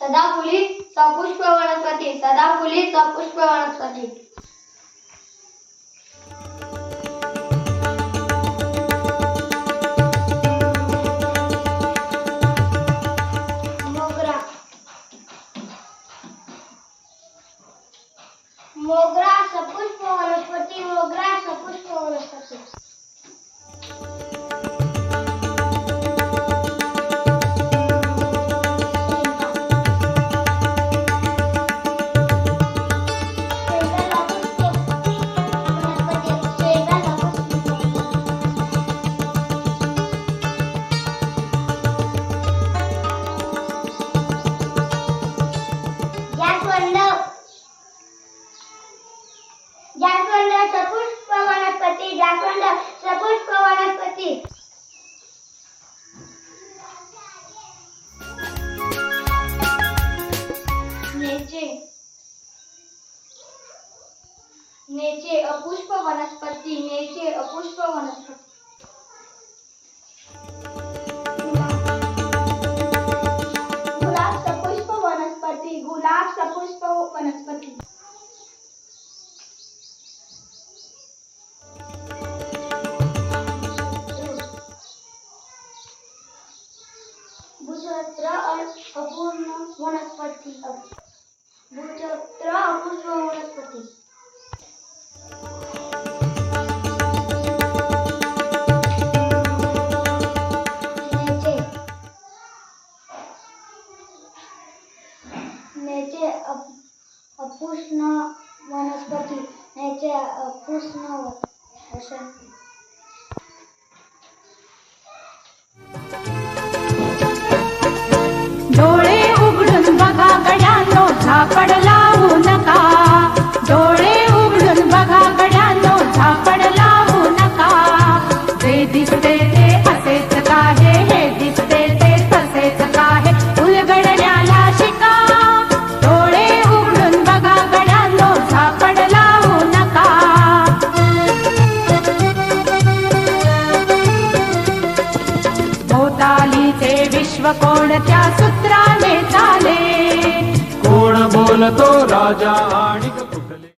सदाफुली सपुष्प वनस्पती सदाफुली सपुष्प वनस्पती मोगरा मोगरा सपुष्प वनस्पती मोगरा सपुष्प सपुष्प वनस्पती जास्वंद सपुष्प वनस्पती नेचे. नेचे अपुष्प वनस्पती नेचे अपुष्प वनस्पती भूचक्र और अपूर्ण वनस्पति। भूचक्र अपुष्प वनस्पति। अपुष्ण वनस्पती। अपुष्ण विश्व को सूत्रे चाले? कोण बोलतो राजा